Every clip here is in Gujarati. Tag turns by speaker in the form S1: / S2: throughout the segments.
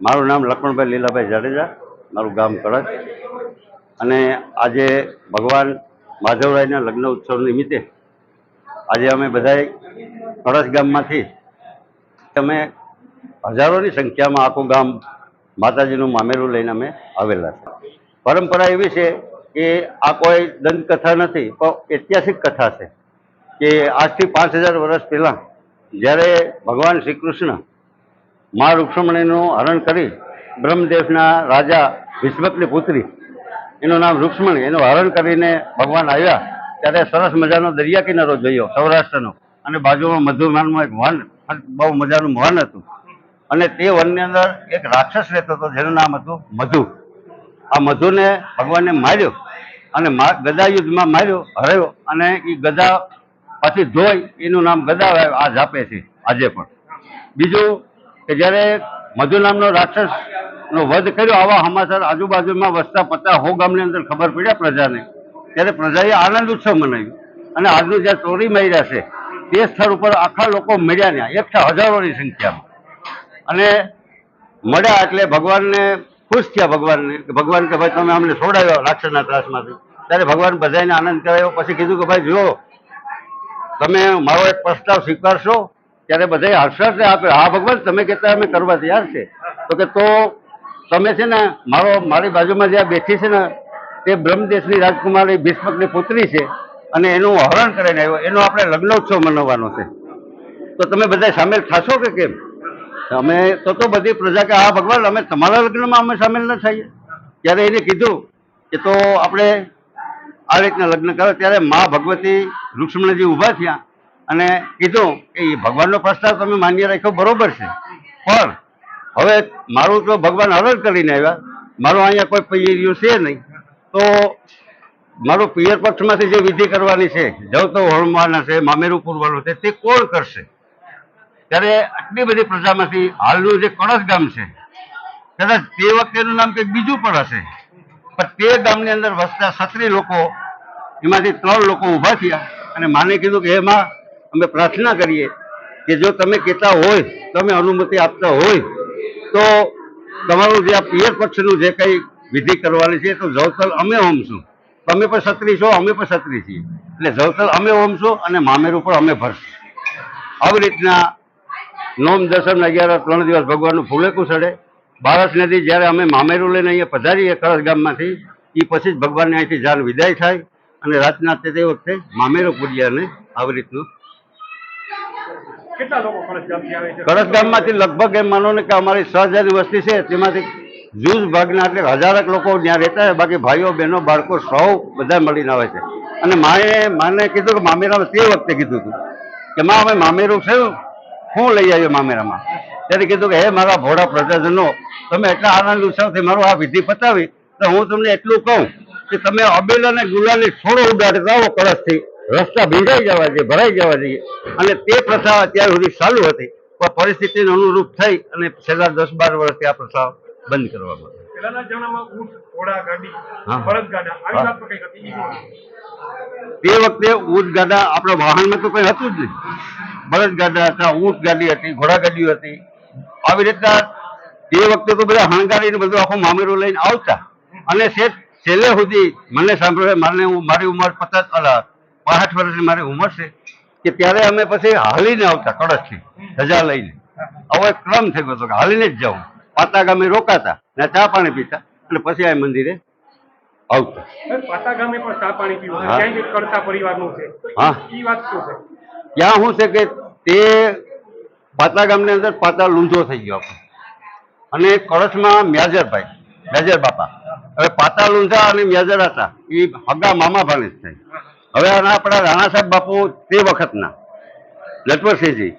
S1: મારું નામ લક્ષ્મણભાઈ લીલાભાઈ જાડેજા, મારું ગામ કળશ. અને આજે ભગવાન માધવરાયના લગ્ન ઉત્સવ નિમિત્તે આજે અમે બધાએ કળશ ગામમાંથી અમે હજારોની સંખ્યામાં આખું ગામ માતાજીનું મામેરું લઈને અમે આવેલા છે પરંપરા એવી છે કે આ કોઈ દંતકથા નથી, પણ ઐતિહાસિક કથા છે. કે આજથી પાંચ હજાર વર્ષ પહેલાં જ્યારે ભગવાન શ્રી કૃષ્ણ મા રૂક્ષ્મણીનું હરણ કરી બ્રહ્મદેવના રાજા વિશ્વકની પુત્રી, એનું નામ રૂક્ષ્મણી, એનું હરણ કરીને ભગવાન આવ્યા, ત્યારે સરસ મજાનો દરિયા કિનારો જોયો, સૌરાષ્ટ્રનો. અને બાજુમાં મધુમાનમાં એક વન, બહુ મજાનું વન હતું. અને તે વનની અંદર એક રાક્ષસ રહેતો હતો, જેનું નામ હતું મધુ. આ મધુને ભગવાને માર્યો અને ગદા યુદ્ધમાં માર્યો, હરાયો અને એ ગદા પછી ધોઈ એનું નામ ગદા આ જાપે છે, આજે પણ. બીજું કે જ્યારે મધુ નામનો રાક્ષસનો વધ કર્યો, આવા સમાચાર આજુબાજુમાં વસતા પતા હો ગામની અંદર ખબર પડ્યા પ્રજાને? ત્યારે પ્રજાએ આનંદ ઉત્સવ મનાવ્યો. અને આજનું જ્યાં ચોરી માર્યા છે, તે સ્થળ ઉપર આખા લોકો મળ્યા ત્યાં એકઠા હજારોની સંખ્યામાં. અને મળ્યા એટલે ભગવાનને ખુશ થયા, ભગવાનને, કે ભગવાન કે ભાઈ તમે અમને છોડાવ્યો રાક્ષસના ત્રાસમાંથી. ત્યારે ભગવાન બધાને આનંદ કરાયો, પછી કીધું કે ભાઈ જુઓ તમે મારો એક પ્રસ્તાવ સ્વીકારશો, ત્યારે બધા હર્ષદ આપે. હા, ભગવાન, તમે કહેતા અમે કરવા તૈયાર છે. તો કે તો તમે છે ને મારો, મારી બાજુમાં જ્યાં બેઠી છે ને, તે બ્રહ્મદેશની રાજકુમારી ભીષ્મકની પુત્રી છે, અને એનું હરણ કરીને આવ્યો. એનો આપણે લગ્નોત્સવ મનાવવાનો છે. તો તમે બધા સામેલ થશો કે કેમ? અમે તો તો બધી પ્રજા કે, હા, ભગવાન, અમે તમારા લગ્નમાં અમે સામેલ ન થઈએ. ત્યારે એને કીધું કે તો આપણે આ રીતના લગ્ન કરો, ત્યારે મા ભગવતી રૂક્ષ્મણજી ઊભા થયા અને કીધું કે એ ભગવાનનો પ્રસ્તાવ તમે માન્ય રાખ્યો, બરોબર છે. પણ હવે મારું તો ભગવાન હરણ કરીને આવ્યા. મારું અહીંયા કોઈ પૈયરિયું છે નહીં. તો મારું પિયર પક્ષમાંથી જે વિધિ કરવાની છે જવ તો હોળમાના છે, મામેરું પૂરવાનું છે, તે કોણ કરશે? ત્યારે આટલી બધી પ્રજામાંથી હાલનું જે કળશ ગામ છે, કદાચ તે વખતેનું નામ કંઈક બીજું પણ હશે. પણ તે ગામની અંદર વસતા છત્રી લોકો એમાંથી ત્રણ લોકો ઊભા થયા અને માને કીધું કે એમાં અમે પ્રાર્થના કરીએ કે જો તમે કહેતા હોય, તમે અનુમતિ આપતા હોય, તો તમારું જે આ પિયર પક્ષનું જે કંઈ વિધિ કરવાની છે, તો જવતલ અમે હોમશું તમે પણ સત્રી છો, અમે પણ સત્રી છીએ. એટલે જવતલ અમે હોમશું અને મામેરું પણ અમે ભરશું. આવી રીતના નોમ દસમ અગિયાર ત્રણ દિવસ ભગવાનનું ફૂલેકું સડે બારસ નદી જ્યારે અમે મામેરું લઈને અહીંયા પધારીએ કળશ ગામમાંથી એ પછી જ ભગવાનને અહીંથી જાન વિદાય થાય. અને રાતના તે વખતે મામેરો પૂજ્યા અને આવી રીતનું.
S2: કળશ
S1: ગામમાંથી લગભગ એમ માનો ને કે અમારી છ હજારની વસ્તી છે તેમાંથી જૂજ ભાગના એટલે હજારક લોકો ત્યાં રહેતા હોય બાકી ભાઈઓ બહેનો બાળકો સૌ બધા મળીને આવે છે. અને માએ માને કીધું કે મામેરામાં તે વખતે કીધું હતું કે માં અમે મામેરું છે શું લઈ આવ્યો મામેરામાં. ત્યારે કીધું કે હે મારા ભોળા પ્રજાજનો તમે એટલા આનંદ ઉત્સવથી મારું આ વિધિ પતાવી તો હું તમને એટલું કહું. કે તમે અબેલ અને ગુલાલની છોડો ઉડાડતા આવો કળશથી રસ્તા ભીંજાઈ જવા જોઈએ ભરાઈ જવા જોઈએ. અને તે પ્રથા અત્યાર સુધી ચાલુ હતી. પણ પરિસ્થિતિને અનુરૂપ થઈ અને છેલ્લા દસ બાર વર્ષથી આ પ્રથા બંધ કરવામાં હા. હા. તે વખતે ઊંટ ગાડા આપણા વાહનમાં તો કંઈ હતું જ નહીં. બળદ ગાડા હતા ઊંટ ગાડી હતી ઘોડા ગાડીઓ હતી. આવી રીતના તે વખતે તો બધા હણગારીને બધું આખું મામેરું લઈને આવતા. અને છેક છેલ્લે સુધી મને સાંભળે મારે હું મારી ઉંમર પચાસ પાંસઠ વર્ષની મારી ઉંમર છે કે ત્યારે અમે પછી હાલીને આવતા કળશથી રજા લઈને. આવો એક ક્રમ થઈ ગયો હતો કે હાલીને જ જાઉં પાતા ગામે રોકાતા ને ચા પાણી પીતા અને પછી આ મંદિરે આવતા.
S2: હવે ગામે પણ ચા પાણી પીવું
S1: હા.
S2: ત્યાં કરતા પરિવારનું છે.
S1: હા.
S2: ઈ વાત શું છે?
S1: ત્યાં શું છે કે તે પાતા ગામની અંદર પાતા લૂંધો થઈ ગયો આપણો. અને કળશમાં મ્યાજરભાઈ મેજર બાપા. હવે પાતાલ લૂંધા અને મેજર હતા. એ હગા મામા ભાણેજ થાય હવે આપણા રાણા સાહેબ બાપુ તે વખતના. લટવરસિંહજી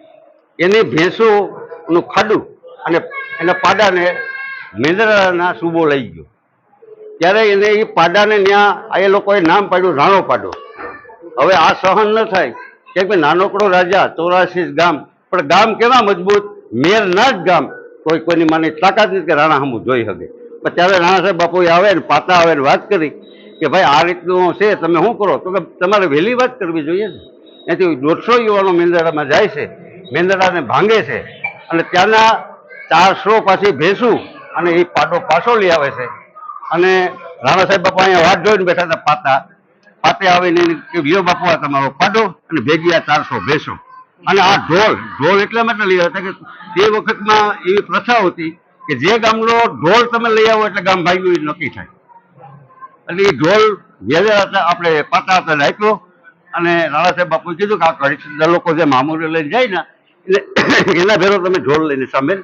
S1: એની ભેંસોનું ખાડું અને એના પાડાને મેદરાના સુબો લઈ ગયો. ત્યારે એને એ પાડાને ત્યાં એ લોકોએ નામ પાડ્યું રાણો પાડો. હવે આ સહન ન થાય. કેમ કે નાનકડો રાજા ચોરાસી ગામ. પણ ગામ કેવા મજબૂત? મેર ના જ ગામ. કોઈ કોઈની માની તાકાત નથી કે રાણા હમું જોઈ શકે. ત્યારે રાણા સાહેબ, બાપુએ આવે ને પાતા આવે ને વાત કરી કે ભાઈ આ રીતનું છે, તમે શું કરો? તો કે તમારે વહેલી વાત કરવી જોઈએ ને. એથી દોઢસો યુવાનો મેંદરડામાં જાય છે મેંદરડાને ભાંગે છે અને ત્યાંના ચારસો પાછી ભેંસું અને એ પાડો પાછો લઈ આવે છે. અને રાણા સાહેબ બાપા અહીંયા વાત જોઈને બેઠા હતા પાતા. પાતે આવીને કે વિયો બાપુ, આ તમારો પાડો અને ભેગી આ ચારસો ભેંસો. અને આ ઢોલ ઢોલ એટલા માટે લઈ આવ્યા હતા કે તે વખતમાં એવી પ્રથા હતી કે જે ગામનો ઢોલ તમે લઈ આવો એટલે ગામ ભાગ્યું એ નક્કી થાય. એટલે એ ઢોલ હતા, આપણે પાતા હતા રાખ્યો અને લાલા સાહેબ બાપુએ કીધું કે આ કડીક્ષના લોકો જે મામૂલી લઈને જાય ને, એટલે એના ભેરો તમે ઢોલ લઈને સામેલ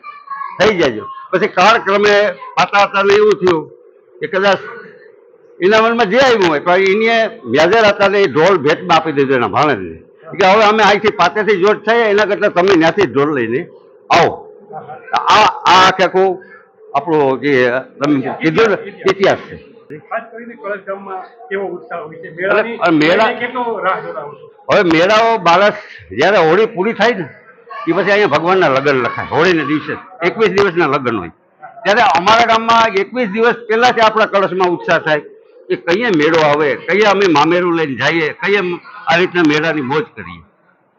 S1: થઈ જાજો. પછી કાળક્રમે પાતા હતા ને એવું થયું કે કદાચ એના મનમાં જે આવ્યું હોય, પણ એને વ્યાજેર હતા ને એ ઢોલ ભેટમાં આપી દીધો એના ભાણેજને કે હવે અમે અહીંથી પાતેથી જોડ થઈએ એના કરતાં તમે ત્યાંથી ઢોલ લઈને આવો. આ આ આખે આપણું જે તમે કીધું ઇતિહાસ
S2: છે.
S1: હવે મેળાઓ બાળક જ્યારે હોળી પૂરી થાય ને એ પછી અહીંયા ભગવાનના લગ્ન લખાય. હોળીના દિવસે એકવીસ દિવસના લગ્ન હોય. ત્યારે અમારા ગામમાં એકવીસ દિવસ પહેલાથી આપણા કળશમાં ઉત્સાહ થાય કે કઈએ મેળો આવે કઈએ અમે મામેરું લઈને જઈએ કઈએ આ રીતના મેળાની મોજ કરીએ.